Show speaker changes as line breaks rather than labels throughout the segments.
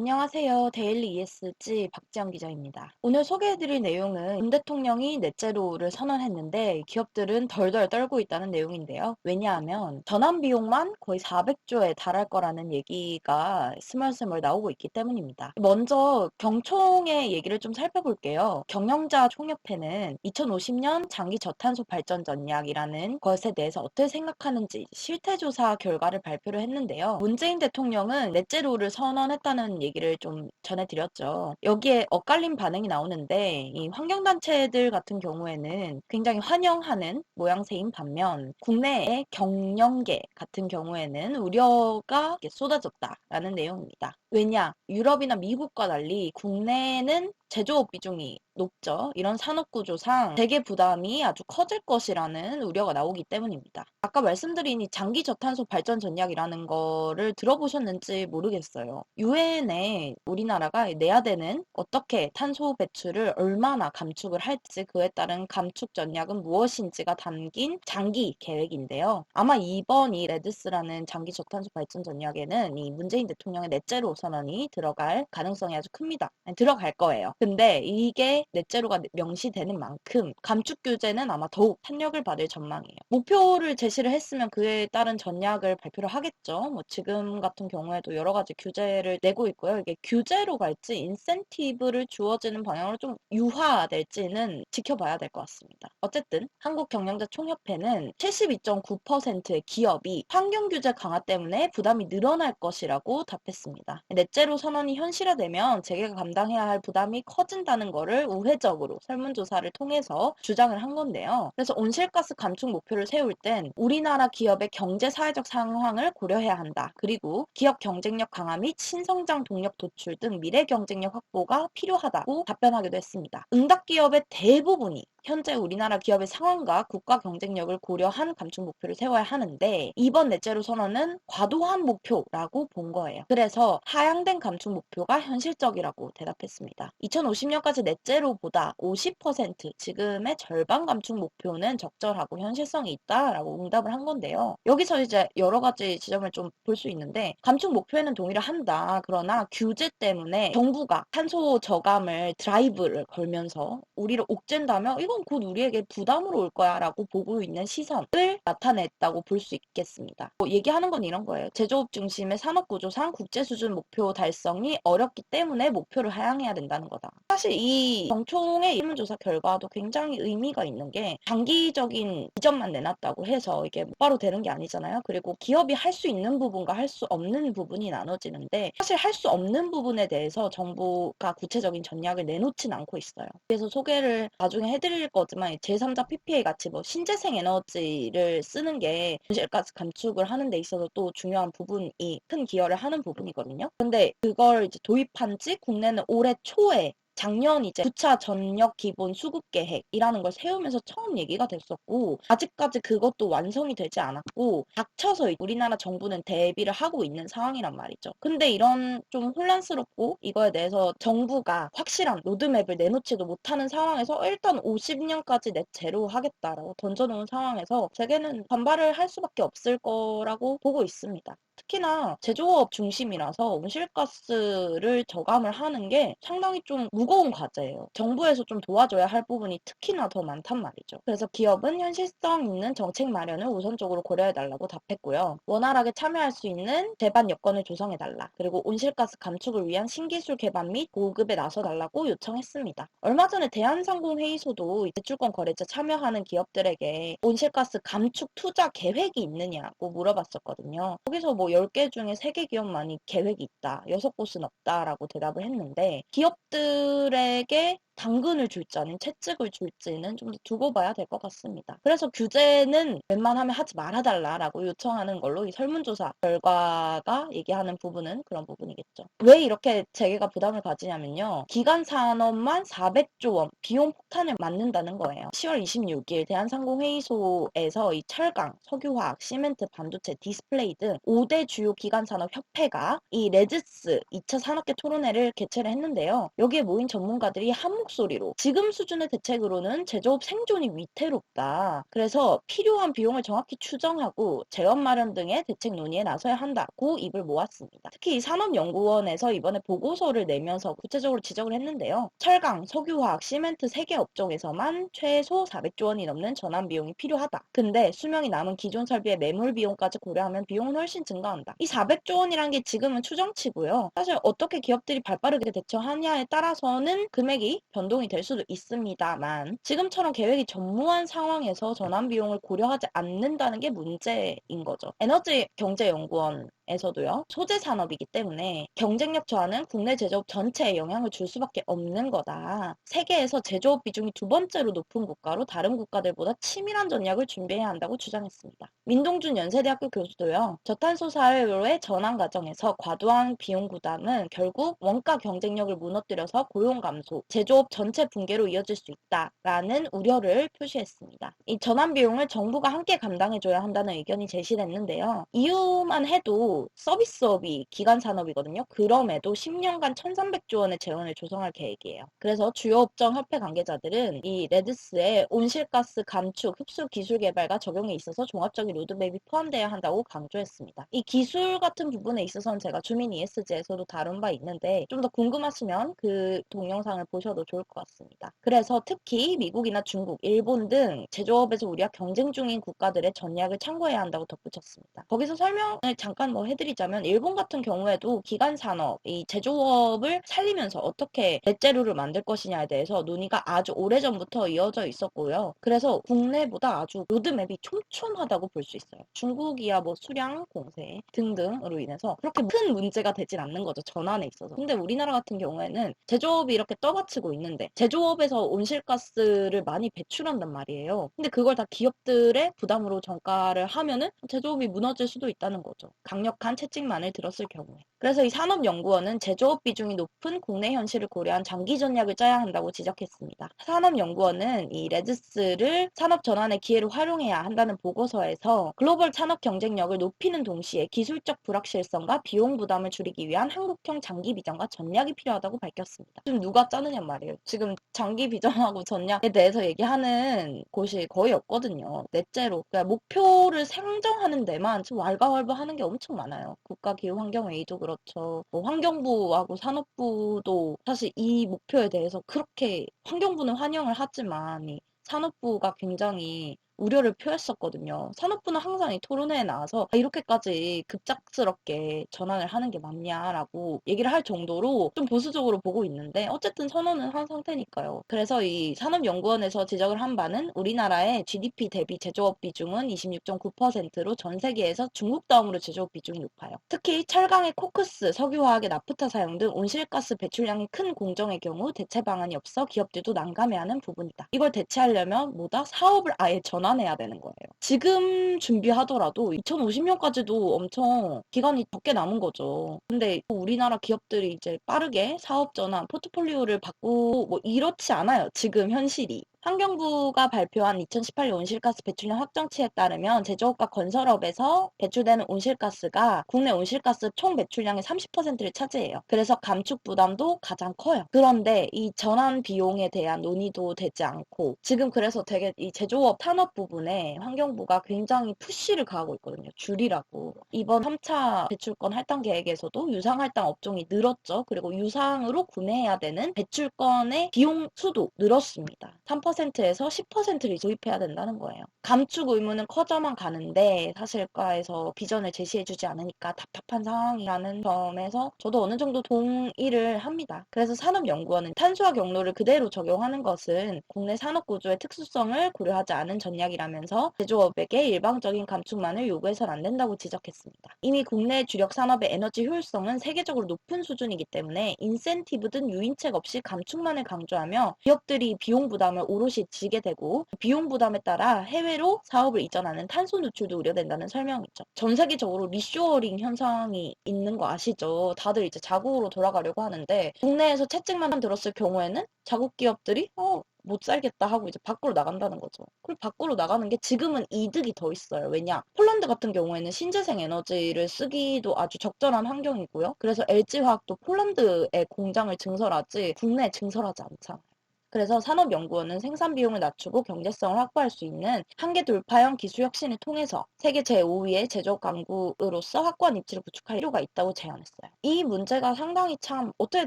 안녕하세요. 데일리 ESG 박지영 기자입니다. 오늘 소개해드릴 내용은 문 대통령이 넷제로를 선언했는데 기업들은 덜덜 떨고 있다는 내용인데요. 왜냐하면 전환 비용만 거의 400조에 달할 거라는 얘기가 스멀스멀 나오고 있기 때문입니다. 먼저 경총의 얘기를 좀 살펴볼게요. 경영자 총협회는 2050년 장기 저탄소 발전 전략이라는 것에 대해서 어떻게 생각하는지 실태조사 결과를 발표를 했는데요. 문재인 대통령은 넷제로를 선언했다는 얘기 를 좀 전해드렸죠. 여기에 엇갈린 반응이 나오는데 이 환경단체들 같은 경우에는 굉장히 환영하는 모양새인 반면 국내의 경영계 같은 경우에는 우려가 쏟아졌다라는 내용입니다. 왜냐? 유럽이나 미국과 달리 국내는 제조업 비중이 높죠. 이런 산업 구조상 대개 부담이 아주 커질 것이라는 우려가 나오기 때문입니다. 아까 말씀드린 이 장기 저탄소 발전 전략이라는 거를 들어보셨는지 모르겠어요. 유엔에 우리나라가 내야 되는 어떻게 탄소 배출을 얼마나 감축을 할지 그에 따른 감축 전략은 무엇인지가 담긴 장기 계획인데요. 아마 이번 이 레드스라는 장기 저탄소 발전 전략에는 이 문재인 대통령의 넷째로 선언이 들어갈 가능성이 아주 큽니다. 들어갈 거예요. 근데 이게 넷째로가 명시되는 만큼 감축 규제는 아마 더욱 탄력을 받을 전망이에요. 목표를 제시를 했으면 그에 따른 전략을 발표를 하겠죠. 뭐 지금 같은 경우에도 여러 가지 규제를 내고 있고요. 이게 규제로 갈지 인센티브를 주어지는 방향으로 좀 유화될지는 지켜봐야 될 것 같습니다. 어쨌든 한국경영자 총협회는 72.9%의 기업이 환경 규제 강화 때문에 부담이 늘어날 것이라고 답했습니다. 넷째로 선언이 현실화되면 재계가 감당해야 할 부담이 커진다는 것을 우회적으로 설문조사를 통해서 주장을 한 건데요. 그래서 온실가스 감축 목표를 세울 땐 우리나라 기업의 경제 사회적 상황을 고려해야 한다. 그리고 기업 경쟁력 강화 및 신성장 동력 도출 등 미래 경쟁력 확보가 필요하다고 답변하기도 했습니다. 응답 기업의 대부분이 현재 우리나라 기업의 상황과 국가 경쟁력을 고려한 감축 목표를 세워야 하는데 이번 넷째로 선언은 과도한 목표라고 본 거예요. 그래서 하향된 감축 목표가 현실적이라고 대답했습니다. 2050년까지 넷째로보다 50% 지금의 절반 감축 목표는 적절하고 현실성이 있다라고 응답을 한 건데요. 여기서 이제 여러 가지 지점을 좀 볼 수 있는데 감축 목표에는 동의를 한다. 그러나 규제 때문에 정부가 탄소 저감을 드라이브를 걸면서 우리를 옥죄다면 이건 곧 우리에게 부담으로 올 거야 라고 보고 있는 시선을 나타냈다고 볼 수 있겠습니다. 뭐 얘기하는 건 이런 거예요. 제조업 중심의 산업 구조상 국제 수준 목표 달성이 어렵기 때문에 목표를 하향해야 된다는 거다. 사실 이 정총의 설문조사 결과도 굉장히 의미가 있는 게 장기적인 비전만 내놨다고 해서 이게 바로 되는 게 아니잖아요. 그리고 기업이 할 수 있는 부분과 할 수 없는 부분이 나눠지는데 사실 할 수 없는 부분에 대해서 정부가 구체적인 전략을 내놓진 않고 있어요. 그래서 소개를 나중에 해드릴 거지만 제3자 PPA 같이 뭐 신재생 에너지를 쓰는 게 온실가스 감축을 하는 데 있어서 또 중요한 부분이 큰 기여를 하는 부분이거든요. 근데 그걸 이제 도입한 지 국내는 올해 초에 작년 이제 9차 전력 기본 수급 계획이라는 걸 세우면서 처음 얘기가 됐었고 아직까지 그것도 완성이 되지 않았고 닥쳐서 우리나라 정부는 대비를 하고 있는 상황이란 말이죠. 근데 이런 좀 혼란스럽고 이거에 대해서 정부가 확실한 로드맵을 내놓지도 못하는 상황에서 일단 50년까지 넷 제로 하겠다라고 던져놓은 상황에서 세계는 반발을 할 수밖에 없을 거라고 보고 있습니다. 특히나 제조업 중심이라서 온실가스를 저감을 하는 게 상당히 좀 무거운 과제예요. 정부에서 좀 도와줘야 할 부분이 특히나 더 많단 말이죠. 그래서 기업은 현실성 있는 정책 마련을 우선적으로 고려해달라고 답했고요. 원활하게 참여할 수 있는 대반 여건을 조성해달라. 그리고 온실가스 감축을 위한 신기술 개발 및 보급에 나서달라고 요청했습니다. 얼마 전에 대한상공회의소도 대출권 거래자 참여하는 기업들에게 온실가스 감축 투자 계획이 있느냐고 물어봤었거든요. 거기서 뭐 10개 중에 3개 기업만이 계획이 있다. 6곳은 없다라고 대답을 했는데 기업들에게 당근을 줄지 아니면 채찍을 줄지는 좀 더 두고 봐야 될 것 같습니다. 그래서 규제는 웬만하면 하지 말아달라라고 요청하는 걸로 이 설문조사 결과가 얘기하는 부분은 그런 부분이겠죠. 왜 이렇게 재계가 부담을 가지냐면요. 기간 산업만 400조 원 비용 폭탄을 맞는다는 거예요. 10월 26일 대한상공회의소에서 이 철강, 석유화학, 시멘트, 반도체, 디스플레이 등 5대 개 주요 기관 산업 협회가 이 레드스 2차 산업계 토론회를 개최를 했는데요. 여기에 모인 전문가들이 한 목소리로 지금 수준의 대책으로는 제조업 생존이 위태롭다. 그래서 필요한 비용을 정확히 추정하고 재원 마련 등의 대책 논의에 나서야 한다고 입을 모았습니다. 특히 이 산업연구원에서 이번에 보고서를 내면서 구체적으로 지적을 했는데요. 철강, 석유화학, 시멘트 세개 업종에서만 최소 400조 원이 넘는 전환 비용이 필요하다. 근데 수명이 남은 기존 설비의 매몰 비용까지 고려하면 비용은 훨씬 증가 한다. 이 400조 원이란 게 지금은 추정치고요. 사실 어떻게 기업들이 발빠르게 대처하냐에 따라서는 금액이 변동이 될 수도 있습니다만 지금처럼 계획이 전무한 상황에서 전환 비용을 고려하지 않는다는 게 문제인 거죠. 에너지 경제연구원 에서도요. 소재 산업이기 때문에 경쟁력 저하는 국내 제조업 전체에 영향을 줄 수밖에 없는 거다. 세계에서 제조업 비중이 두 번째로 높은 국가로 다른 국가들보다 치밀한 전략을 준비해야 한다고 주장했습니다. 민동준 연세대학교 교수도요. 저탄소 사회로의 전환 과정에서 과도한 비용 부담은 결국 원가 경쟁력을 무너뜨려서 고용 감소, 제조업 전체 붕괴로 이어질 수 있다라는 우려를 표시했습니다. 이 전환 비용을 정부가 함께 감당해줘야 한다는 의견이 제시됐는데요. 이유만 해도 서비스업이 기간 산업이거든요. 그럼에도 10년간 1,300조 원의 재원을 조성할 계획이에요. 그래서 주요 업종 협회 관계자들은 이 레드스의 온실가스 감축, 흡수 기술 개발과 적용에 있어서 종합적인 로드맵이 포함되어야 한다고 강조했습니다. 이 기술 같은 부분에 있어서는 제가 주민 ESG에서도 다룬 바 있는데 좀 더 궁금하시면 그 동영상을 보셔도 좋을 것 같습니다. 그래서 특히 미국이나 중국, 일본 등 제조업에서 우리와 경쟁 중인 국가들의 전략을 참고해야 한다고 덧붙였습니다. 거기서 설명을 잠깐 뭐 해드리자면 일본 같은 경우에도 기간 산업, 이 제조업을 살리면서 어떻게 넷제로를 만들 것이냐에 대해서 논의가 아주 오래전부터 이어져 있었고요. 그래서 국내보다 아주 로드맵이 촘촘하다고 볼 수 있어요. 중국이야 뭐 수량 공세 등등으로 인해서 그렇게 큰 문제가 되진 않는 거죠. 전환에 있어서. 근데 우리나라 같은 경우에는 제조업이 이렇게 떠받치고 있는데 제조업에서 온실가스를 많이 배출한단 말이에요. 근데 그걸 다 기업들의 부담으로 전가를 하면은 제조업이 무너질 수도 있다는 거죠. 강력 한 채찍만을 들었을 경우에. 그래서 이 산업연구원은 제조업 비중이 높은 국내 현실을 고려한 장기 전략을 짜야 한다고 지적했습니다. 산업연구원은 이 레드스를 산업 전환의 기회로 활용해야 한다는 보고서에서 글로벌 산업 경쟁력을 높이는 동시에 기술적 불확실성과 비용 부담을 줄이기 위한 한국형 장기 비전과 전략이 필요하다고 밝혔습니다. 지금 누가 짜느냐 말이에요. 지금 장기 비전하고 전략에 대해서 얘기하는 곳이 거의 없거든요. 넷째로 그러니까 목표를 상정하는 데만 좀 왈가왈부하는 게 엄청 많아요. 국가기후환경회의도 그렇죠. 뭐 환경부하고 산업부도 사실 이 목표에 대해서 그렇게 환경부는 환영을 하지만 이 산업부가 굉장히 우려를 표했었거든요. 산업부는 항상 이 토론회에 나와서 아, 이렇게까지 급작스럽게 전환을 하는 게 맞냐라고 얘기를 할 정도로 좀 보수적으로 보고 있는데 어쨌든 선언은 한 상태니까요. 그래서 이 산업연구원에서 지적을 한 바는 우리나라의 GDP 대비 제조업 비중은 26.9%로 전 세계에서 중국 다음으로 제조업 비중이 높아요. 특히 철강의 코크스, 석유화학의 나프타 사용 등 온실가스 배출량이 큰 공정의 경우 대체 방안이 없어 기업들도 난감해하는 부분이다. 이걸 대체하려면 뭐다? 사업을 아예 전환 전환해야 되는 거예요. 지금 준비하더라도 2050년까지도 엄청 기간이 적게 남은 거죠. 근데 우리나라 기업들이 이제 빠르게 사업 전환, 포트폴리오를 바꾸고 뭐 이렇지 않아요. 지금 현실이. 환경부가 발표한 2018년 온실가스 배출량 확정치에 따르면 제조업과 건설업에서 배출되는 온실가스가 국내 온실가스 총 배출량의 30%를 차지해요. 그래서 감축 부담도 가장 커요. 그런데 이 전환 비용에 대한 논의도 되지 않고 지금 그래서 되게 이 제조업 산업 부분에 환경부가 굉장히 푸시를 가하고 있거든요. 줄이라고. 이번 3차 배출권 할당 계획에서도 유상 할당 업종이 늘었죠. 그리고 유상으로 구매해야 되는 배출권의 비용 수도 늘었습니다. 3% 에서 10%를 도입해야 된다는 거예요. 감축 의무는 커져만 가는데 사실과에서 비전을 제시해주지 않으니까 답답한 상황이라는 점에서 저도 어느 정도 동의를 합니다. 그래서 산업연구원은 탄소화 경로를 그대로 적용하는 것은 국내 산업 구조의 특수성을 고려하지 않은 전략이라면서 제조업에게 일방적인 감축만을 요구해서는 안 된다고 지적했습니다. 이미 국내 주력 산업의 에너지 효율성은 세계적으로 높은 수준이기 때문에 인센티브든 유인책 없이 감축만을 강조하며 기업들이 비용 부담을 오롯이 지게 되고 비용 부담에 따라 해외로 사업을 이전하는 탄소 누출도 우려된다는 설명이죠. 전 세계적으로 리쇼어링 현상이 있는 거 아시죠? 다들 이제 자국으로 돌아가려고 하는데 국내에서 채찍만 들었을 경우에는 자국 기업들이 어 못 살겠다 하고 이제 밖으로 나간다는 거죠. 그리고 밖으로 나가는 게 지금은 이득이 더 있어요. 왜냐? 폴란드 같은 경우에는 신재생 에너지를 쓰기도 아주 적절한 환경이고요. 그래서 LG화학도 폴란드에 공장을 증설하지 국내에 증설하지 않잖아요. 그래서 산업연구원은 생산 비용을 낮추고 경제성을 확보할 수 있는 한계 돌파형 기술 혁신을 통해서 세계 제5위의 제조업 강국으로서 확고한 입지를 구축할 필요가 있다고 제안했어요. 이 문제가 상당히 참 어떻게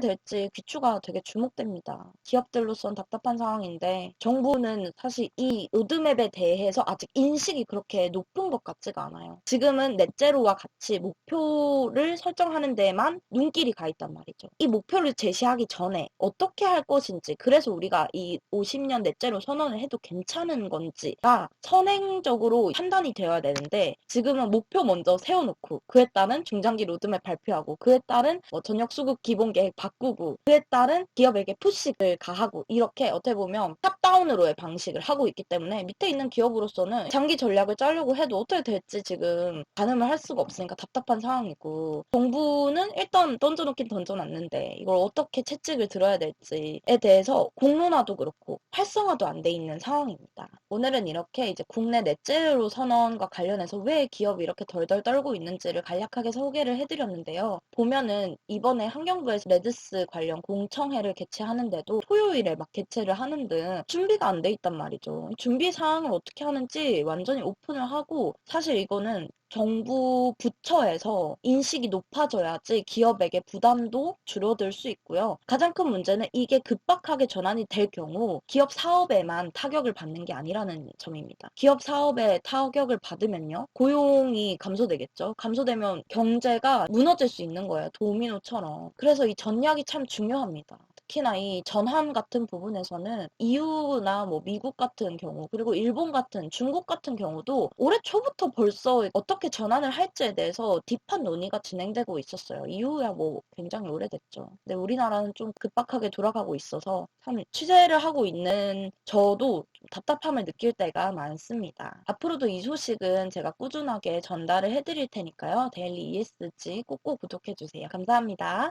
될지 귀추가 되게 주목됩니다. 기업들로선 답답한 상황인데 정부는 사실 이 로드맵에 대해서 아직 인식이 그렇게 높은 것 같지가 않아요. 지금은 넷제로와 같이 목표를 설정하는 데에만 눈길이 가 있단 말이죠. 이 목표를 제시하기 전에 어떻게 할 것인지 그래서 우리가 우리가 이 50년 넷째로 선언을 해도 괜찮은 건지가 선행적으로 판단이 되어야 되는데 지금은 목표 먼저 세워놓고 그에 따른 중장기 로드맵 발표하고 그에 따른 뭐 전력 수급 기본 계획 바꾸고 그에 따른 기업에게 푸시를 가하고 이렇게 어떻게 보면 탑다운으로의 방식을 하고 있기 때문에 밑에 있는 기업으로서는 장기 전략을 짜려고 해도 어떻게 될지 지금 가늠을 할 수가 없으니까 답답한 상황이고 정부는 일단 던져놓긴 던져놨는데 이걸 어떻게 채찍을 들어야 될지에 대해서 공 공론화도 그렇고 활성화도 안 돼 있는 상황입니다. 오늘은 이렇게 이제 국내 넷째로 선언과 관련해서 왜 기업이 이렇게 덜덜 떨고 있는지를 간략하게 소개를 해드렸는데요. 보면은 이번에 환경부에서 레드스 관련 공청회를 개최하는데도 토요일에 막 개최를 하는 등 준비가 안 돼 있단 말이죠. 준비 사항을 어떻게 하는지 완전히 오픈을 하고 사실 이거는 정부 부처에서 인식이 높아져야지 기업에게 부담도 줄어들 수 있고요. 가장 큰 문제는 이게 급박하게 전환이 될 경우 기업 사업에만 타격을 받는 게 아니라는 점입니다. 기업 사업에 타격을 받으면요. 고용이 감소되겠죠. 감소되면 경제가 무너질 수 있는 거예요. 도미노처럼. 그래서 이 전략이 참 중요합니다. 특히나 이 전환 같은 부분에서는 EU나 뭐 미국 같은 경우 그리고 일본 같은 중국 같은 경우도 올해 초부터 벌써 어떻게 전환을 할지에 대해서 딥한 논의가 진행되고 있었어요. EU야 뭐 굉장히 오래됐죠. 근데 우리나라는 좀 급박하게 돌아가고 있어서 참 취재를 하고 있는 저도 좀 답답함을 느낄 때가 많습니다. 앞으로도 이 소식은 제가 꾸준하게 전달을 해드릴 테니까요. 데일리 ESG 꼭꼭 구독해주세요. 감사합니다.